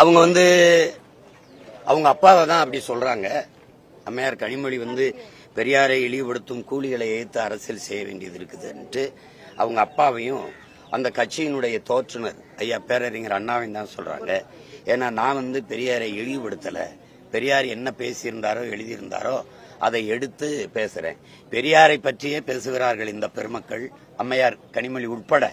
அவங்க வந்து அவங்க அப்பாவை தான் அப்படி சொல்றாங்க. அம்மையார் கனிமொழி வந்து பெரியாரை இழிவுபடுத்தும் கூலிகளை ஏற்று அரசியல் செய்ய வேண்டியது இருக்குதுன்ட்டு அவங்க அப்பாவையும் அந்த கட்சியினுடைய தோற்றுனர் ஐயா பேரறிஞர் அண்ணாவையும் தான் சொல்றாங்க. ஏன்னா நான் வந்து பெரியாரை இழிவுபடுத்தல. பெரியார் என்ன பேசியிருந்தாரோ எழுதியிருந்தாரோ அதை எடுத்து பேசுறேன். பெரியாரை பற்றியே பேசுகிறார்கள் இந்த பெருமக்கள் அம்மையார் கனிமொழி உட்பட.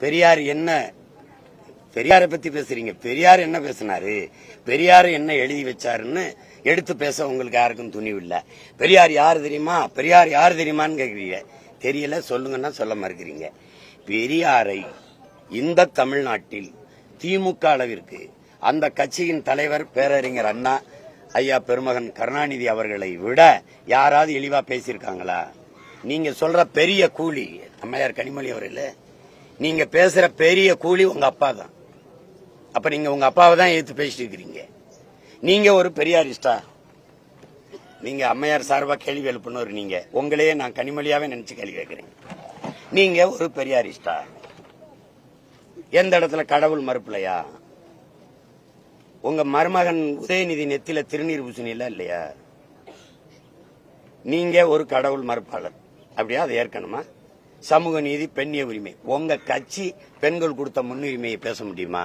பெரியார் என்ன பெரியாரை பத்தி பேசுறீங்க. பெரியார் என்ன பேசினாரு? பெரியார் என்ன எழுதி வச்சாருன்னு எடுத்து பேச உங்களுக்கு யாருக்கும் துணிவு பெரியார் யார் தெரியுமா? பெரியார் யார் தெரியுமான்னு கேட்குறீங்க தெரியல சொல்லுங்கன்னா சொல்ல மறுக்கிறீங்க. பெரியாரை இந்த தமிழ்நாட்டில் திமுக அளவிற்கு அந்த கட்சியின் தலைவர் பேரறிஞர் அண்ணா ஐயா பெருமகன் கருணாநிதி அவர்களை விட யாராவது இழிவா பேசியிருக்காங்களா? நீங்க சொல்ற பெரிய கூலி அம்மையார் கனிமொழி அவர்களே நீங்க பேசுற பெரிய கூலி உங்க அப்பா தான். அப்ப நீங்க உங்க அப்பாவை தான் எடுத்து பேசிட்டு இருக்கிறீங்க. நீங்க ஒரு பெரியாரிஸ்டா நீங்க அம்மையார் சார்பா கேள்வி எழுப்பினவர் நீங்க. உங்களையே நான் கனிமொழியாவே நினைச்சு கேள்வி கேட்கிறேன். நீங்க ஒரு பெரியாரிஸ்டா எந்த இடத்துல கடவுள் மறுப்பிலையா உங்க மருமகன் உதயநிதி நெத்தில திருநீர் பூசணியில இல்லையா? நீங்க ஒரு கடவுள் மறுப்பாளர். அப்படியா? அதை ஏற்கனமா சமூக நீதி பெண்ணிய உரிமை. உங்க கட்சி பெண்கள் கொடுத்த முன்னுரிமையை பேச முடியுமா?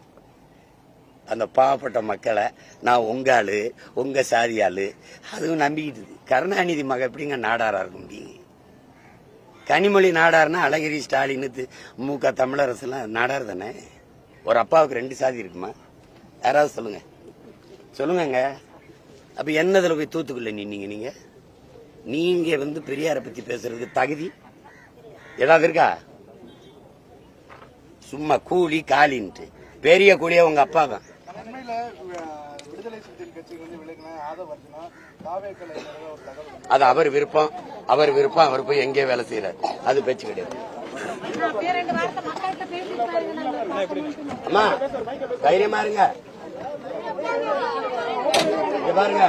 அந்த பாவப்பட்ட மக்களை நான் உங்க ஆளு உங்க சாதி ஆளு அதுவும் நம்பிக்கிட்டு கருணாநிதி மக எப்படிங்க நாடாரா இருக்க முடியும்? கனிமொழி நாடார்னா அழகிரி ஸ்டாலின் தி- மு க தமிழரசுலாம் நாடார் தானே? ஒரு அப்பாவுக்கு ரெண்டு சாதி இருக்குமா? யாராவது சொல்லுங்க. சொல்லுங்கங்க. அப்ப என்னதுல போய் தூத்துக்குள்ள நின்னீங்க நீங்க? நீங்க வந்து பெரியாரை பத்தி பேசுறதுக்கு தகுதி ஏதாவது இருக்கா? சும்மா கூலி காலின்ட்டு. பெரிய கூலியா உங்க அப்பா தான் அது அவர் விருப்பம். அவர் விருப்பம். அவர் போய் எங்கே வேலை செய்யறாரு அது பேச்சு கிடையாது. அம்மா தைரியமா இருங்க. பாருங்க.